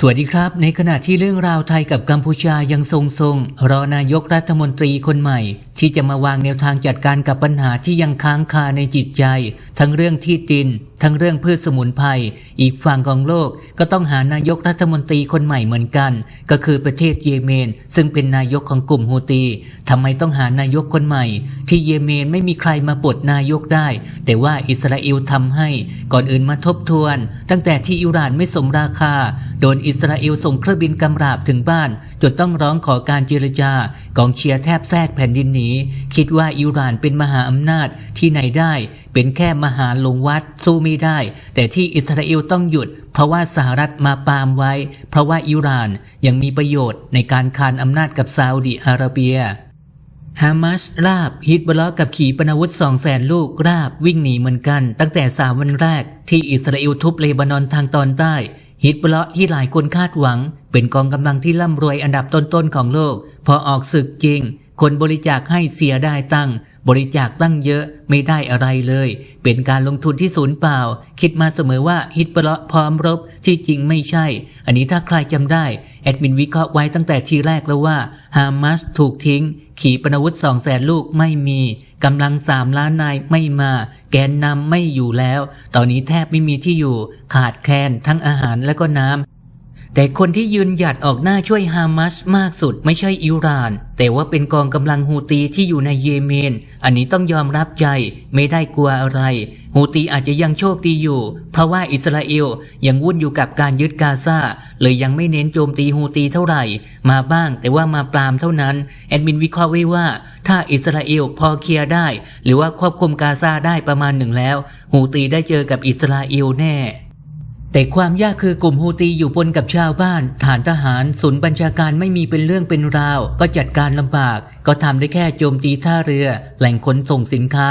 สวัสดีครับ ในขณะที่เรื่องราวไทยกับกัมพูชายังทรงๆรอนายกรัฐมนตรีคนใหม่ ที่จะมาวางแนวทางจัดการกับปัญหาที่ยังค้างคาในจิตใจ ทั้งเรื่องที่ดิน ทั้งเรื่องพืชสมุนไพรอีกฝั่งของโลกก็ต้องหานายกรัฐมนตรีคนใหม่เหมือนกัน ก็คือประเทศเยเมน ซึ่งเป็นนายกของกลุ่มฮูตีทำไมต้องหานายกคนใหม่ ที่เยเมนไม่มีใครมาปลดนายกได้ แต่ว่าอิสราเอลทำให้ก่อนอื่นมาทบทวน ตั้งแต่ที่อิหร่านไม่สมราคา โดนอิสราเอลส่งเครื่องบินกำราบถึงบ้านจนต้องร้องขอการเจรจากองเชียร์แทบแทรกแผ่นดินหนีคิดว่าอิหร่านเป็นมหาอำนาจที่ไหนได้ เป็นแค่มหาลงวัดสู้ไม่ได้ แต่ที่อิสราเอลต้องหยุด เพราะว่าสหรัฐมาปามไว้ เพราะว่าอิหร่านยังมีประโยชน์ในการคานอำนาจกับซาอุดิอาระเบียฮามาสราบฮิตบลอกับขีปนาวุธสองแสนลูกราบวิ่งหนีเหมือนกัน ตั้งแต่สามวันแรกที่อิสราเอลทุบเลบานอนทางตอนใต้ฮิตบลอที่หลายคนคาดหวัง เป็นกองกำลังที่ร่ำรวยอันดับต้นๆของโลก พอออกศึกจริง คนบริจาคให้เสียได้ตั้ง บริจาคตั้งเยอะไม่ได้อะไรเลย เป็นการลงทุนที่ศูนย์เปล่า คิดมาเสมอว่าฮิตบลอพร้อมรบที่จริงไม่ใช่ อันนี้ถ้าใครจำได้ แอดมินวิเคราะห์ไว้ตั้งแต่ทีแรกแล้วว่าฮามาสถูกทิ้ง ขีปนาวุธสองแสนลูกไม่มีกำลังสามล้านนายไม่มา แกนนำไม่อยู่แล้ว ตอนนี้แทบไม่มีที่อยู่ ขาดแคลนทั้งอาหารและก็น้ำ แต่คนที่ยืนหยัดออกหน้าช่วยฮามาสมากสุดไม่ใช่อิหร่าน แต่ว่าเป็นกองกำลังฮูตีที่อยู่ในเยเมน อันนี้ต้องยอมรับใจไม่ได้กลัวอะไร ฮูตีอาจจะยังโชคดีอยู่ เพราะว่าอิสราเอลยังวุ่นอยู่กับการยึดกาซาเลยยังไม่เน้นโจมตีฮูตีเท่าไหร่ มาบ้างแต่ว่ามาปรามเท่านั้น แอดมินวิเคราะห์ไว้ว่า ถ้าอิสราเอลพอเคลียร์ได้ หรือว่าควบคุมกาซาได้ประมาณหนึ่งแล้วฮูตีได้เจอกับอิสราเอลแน่ แต่ความยากคือกลุ่มฮูตีอยู่ปนกับชาวบ้าน ฐานทหารศูนย์บัญชาการไม่มีเป็นเรื่องเป็นราว ก็จัดการลำบาก ก็ทำได้แค่โจมตีท่าเรือ แหล่งขนส่งสินค้า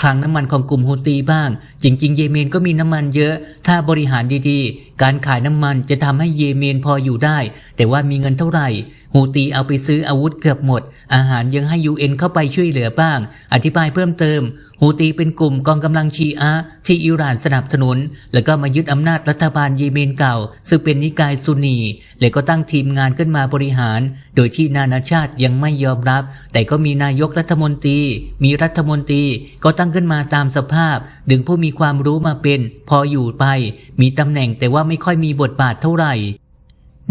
คลังน้ำมันของกลุ่มฮูตีบ้าง จริง ๆ เยเมนก็มีน้ำมันเยอะ ถ้าบริหารดีๆ การขายน้ำมันจะทำให้เยเมนพออยู่ได้ แต่ว่ามีเงินเท่าไหร่ ฮูตีเอาไปซื้ออาวุธเกือบหมด อาหารยังให้ UN เอ็นเข้าไปช่วยเหลือบ้าง อธิบายเพิ่มเติม ฮูตีเป็นกลุ่มกองกำลังชีอะที่อิหร่านสนับสนุน แล้วก็มายึดอำนาจรัฐบาลเยเมนเก่า ซึ่งเป็นนิกายซุนนีแล้วก็ตั้งทีมงานขึ้นมาบริหาร โดยที่นานาชาติยังไม่ยอมรับ แต่ก็มีนายกรัฐมนตรี มีรัฐมนตรีก็ตั้งขึ้นมาตามสภาพ ดึงผู้มีความรู้มาเป็น พออยู่ไป มีตำแหน่งแต่ว่าไม่ค่อยมีบทบาทเท่าไหร่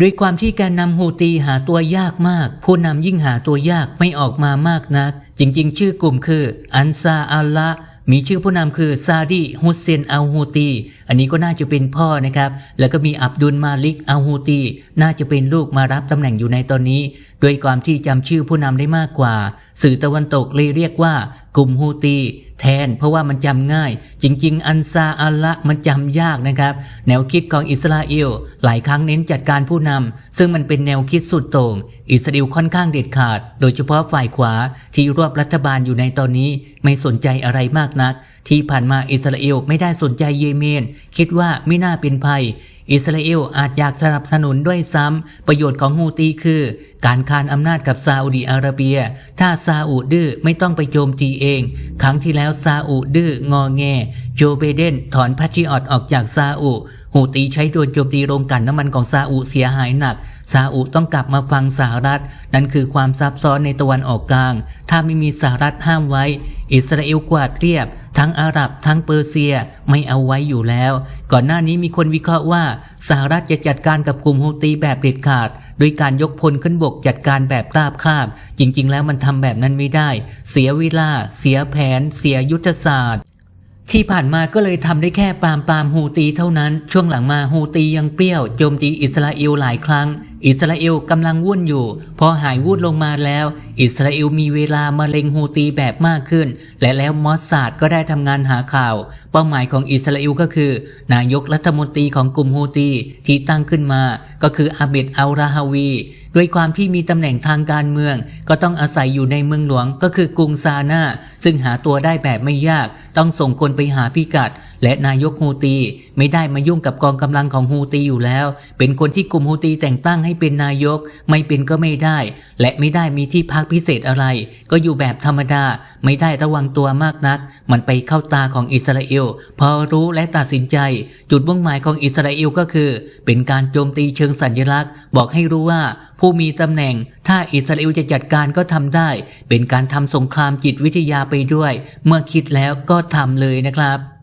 ด้วยความที่การนำฮูตีหาตัวยากมาก ผู้นำยิ่งหาตัวยากไม่ออกมามากนัก จริง ๆ ชื่อกลุ่มคือ อันซาอัลละมีชื่อผู้นำคือซาดีฮุสเซนอัลฮูตี อันนี้ก็น่าจะเป็นพ่อนะครับ แล้วก็มีอับดุลมาลิกอัลฮูตี น่าจะเป็นลูกมารับตำแหน่งอยู่ในตอนนี้ ด้วยความที่จำชื่อผู้นำได้มากกว่า สื่อตะวันตกเลยเรียกว่ากลุ่มฮูตีแทน เพราะว่ามันจำง่าย จริง ๆ อันซาอัลละมันจำยากนะครับ แนวคิดของอิสราเอลหลายครั้งเน้นจัดการผู้นำซึ่งมันเป็นแนวคิดสุดโต่งอิสราเอลค่อนข้างเด็ดขาด โดยเฉพาะฝ่ายขวาที่รวบรัฐบาลอยู่ในตอนนี้ไม่สนใจอะไรมากนัก ที่ผ่านมาอิสราเอลไม่ได้สนใจเยเมน คิดว่าไม่น่าเป็นภัย อิสราเอลอาจอยากสนับสนุนด้วยซ้ำ ประโยชน์ของฮูตีคือ การคานอำนาจกับซาอุดีอาระเบีย ถ้าซาอุดื้อไม่ต้องไปโจมตีเอง ครั้งที่แล้วซาอุดื้องอแง โจเบเดนถอนพัชชิออดออกจากซาอุฮูตีใช้โดนโจมตีโรงกลั่นน้ำมันของซาอุเสียหายหนัก ซาอุต้องกลับมาฟังสหรัฐ นั่นคือความซับซ้อนในตะวันออกกลาง ถ้าไม่มีสหรัฐห้ามไว้ อิสราเอลกวาดเรียบ ทั้งอาหรับ ทั้งเปอร์เซียไม่เอาไว้อยู่แล้ว ก่อนหน้านี้มีคนวิเคราะห์ว่าสหรัฐจะจัดการกับกลุ่มฮูตีแบบเด็ดขาด โดยการยกพลขึ้นบกจัดการแบบราบคาบ จริง ๆ แล้วมันทำแบบนั้นไม่ได้ เสียเวลา เสียแผน เสียยุทธศาสตร์ที่ผ่านมาก็เลยทำได้แค่ปรามปรามฮูตีเท่านั้น ช่วงหลังมาฮูตียังเปรี้ยวโจมตีอิสราเอลหลายครั้ง อิสราเอลกำลังวุ่นอยู่ พอหายวุ่นลงมาแล้ว อิสราเอลมีเวลามาเล็งฮูตีแบบมากขึ้น และแล้วมอสซาดก็ได้ทำงานหาข่าว เป้าหมายของอิสราเอลก็คือ นายกรัฐมนตรีของกลุ่มฮูตีที่ตั้งขึ้นมา ก็คืออาเบดอัลราฮาวี ด้วยความที่มีตำแหน่งทางการเมือง ก็ต้องอาศัยอยู่ในเมืองหลวงก็คือกรุงซาน่าซึ่งหาตัวได้แบบไม่ยาก ต้องส่งคนไปหาพิกัด และนายกฮูตี ไม่ได้มายุ่งกับกองกำลังของฮูตีอยู่แล้ว เป็นคนที่กลุ่มฮูตีแต่งตั้งให้เป็นนายก ไม่เป็นก็ไม่ได้ และไม่ได้มีที่พักพิเศษอะไร ก็อยู่แบบธรรมดา ไม่ได้ระวังตัวมากนัก มันไปเข้าตาของอิสราเอล พอรู้และตัดสินใจ จุดมุ่งหมายของอิสราเอลก็คือ เป็นการโจมตีเชิงสัญลักษณ์ บอกให้รู้ว่าผูู้้มีตำแหน่ง ถ้าอิสราเอลจะจัดการก็ทำได้ เป็นการทำสงครามจิตวิทยาไปด้วย เมื่อคิดแล้วก็ทำเลยนะครับ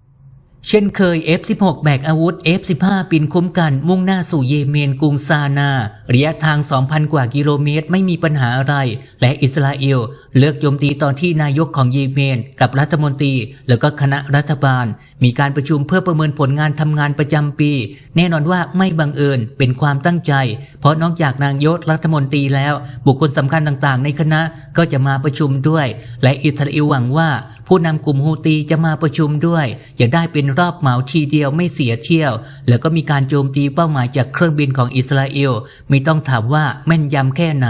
เช่นเคย F16 แบกอาวุธ F15 ปินคุ้มกัน มุ่งหน้าสู่เยเมนกรุงซานา ระยะทาง 2,000 กว่ากิโลเมตรไม่มีปัญหาอะไร และอิสราเอล เลือกโจมตีตอนที่นายกของเยเมน กับรัฐมนตรี แล้วก็คณะรัฐบาล มีการประชุมเพื่อประเมินผลงานทำงานประจำปี แน่นอนว่าไม่บังเอิญเป็นความตั้งใจ เพราะนอกจากนายกรัฐมนตรีแล้ว บุคคลสำคัญต่างๆ ในคณะก็จะมาประชุมด้วย และอิสราเอลหวังว่า ผู้นำกลุ่มฮูตีจะมาประชุมด้วยจะได้เป็นรอบเหมาทีเดียวไม่เสียเที่ยว แล้วก็มีการโจมตีเป้าหมายจากเครื่องบินของอิสราเอลไม่ต้องถามว่าแม่นยำแค่ไหน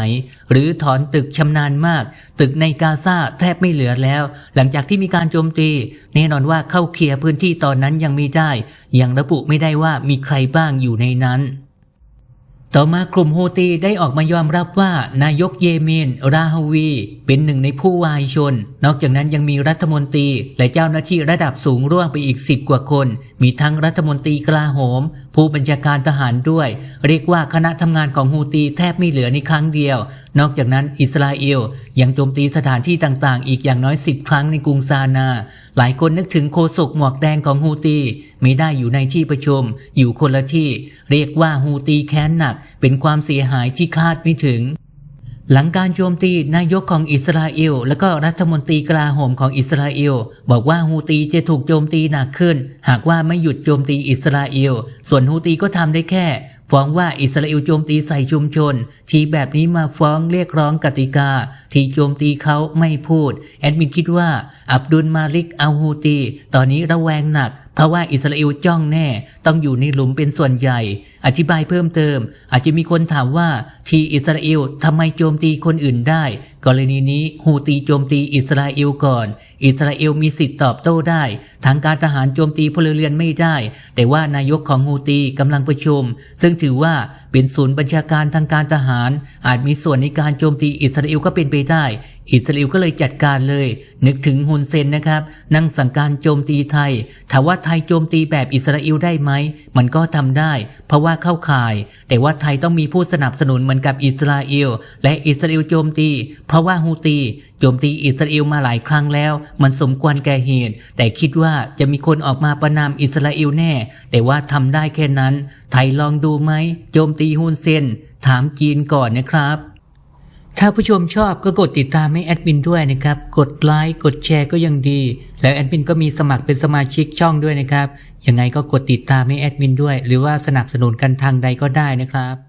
หรือถอนตึกชำนาญมาก ตึกในกาซาแทบไม่เหลือแล้ว หลังจากที่มีการโจมตีแน่นอนว่าเข้าเคลียร์พื้นที่ตอนนั้นยังไม่ได้ ยังระบุไม่ได้ว่ามีใครบ้างอยู่ในนั้น ต่อมากลุ่มฮูตีได้ออกมายอมรับว่านายกเยเมน ราฮวี เป็นหนึ่งในผู้วายชน นอกจากนั้นยังมีรัฐมนตรี และเจ้าหน้าที่ระดับสูงร่วมไปอีกสิบกว่าคน มีทั้งรัฐมนตรีกลาโหม ผู้บัญชาการทหารด้วย เรียกว่าคณะทำงานของฮูตีแทบไม่เหลือในครั้งเดียว นอกจากนั้นอิสราเอลยังโจมตีสถานที่ต่างๆ อีกอย่างน้อยสิบครั้งในกรุงซานา หลายคนนึกถึงโคศกหมวกแดงของฮูตีไม่ได้อยู่ในที่ประชุม อยู่คนละที่ เรียกว่าฮูตีแค้นหนัก เป็นความเสียหายที่คาดไม่ถึง หลังการโจมตีนายกของอิสราเอล และก็รัฐมนตรีกลาโหมของอิสราเอล บอกว่าฮูตีจะถูกโจมตีหนักขึ้น หากว่าไม่หยุดโจมตีอิสราเอล ส่วนฮูตีก็ทำได้แค่ ฟ้องว่าอิสราเอลโจมตีใส่ชุมชนที่แบบนี้มาฟ้องเรียกร้องกติกา ที่โจมตีเขาไม่พูด แอดมินคิดว่า อับดุลมาลิกอัลฮูตี ตอนนี้ระแวงหนัก เพราะว่าอิสราเอลจ้องแน่ ต้องอยู่ในหลุมเป็นส่วนใหญ่ อธิบายเพิ่มเติม อาจจะมีคนถามว่า ที่อิสราเอลทำไมโจมตีคนอื่นได้ กรณีนี้ฮูตีโจมตีอิสราเอลก่อน อิสราเอลมีสิทธิ์ตอบโต้ได้ ทางการทหารโจมตีพลเรือนไม่ได้ แต่ว่านายกของฮูตีกำลังประชุม ซึ่งถือว่า เป็นศูนย์บัญชาการทางการทหาร อาจมีส่วนในการโจมตีอิสราเอลก็เป็นไปได้ อิสราเอลก็เลยจัดการเลย นึกถึงฮุนเซนนะครับ นั่งสั่งการโจมตีไทยถามว่าไทยโจมตีแบบอิสราเอลได้ไหม มันก็ทำได้ เพราะว่าเข้าข่าย แต่ว่าไทยต้องมีผู้สนับสนุนเหมือนกับอิสราเอลและอิสราเอลโจมตี เพราะว่าฮูตีโจมตีอิสราเอลมาหลายครั้งแล้ว มันสมควรแก่เหตุ แต่คิดว่าจะมีคนออกมาประนามอิสราเอลแน่ แต่ว่าทำได้แค่นั้น ไทยลองดูไหมโจมตีตีฮุนเซนถามจีนก่อนนะครับ ถ้าผู้ชมชอบก็กดติดตามให้แอดมินด้วยนะครับ กดไลค์กดแชร์ก็ยังดี แล้วแอดมินก็มีสมัครเป็นสมาชิกช่องด้วยนะครับ ยังไงก็กดติดตามให้แอดมินด้วย หรือว่าสนับสนุนกันทางใดก็ได้นะครับ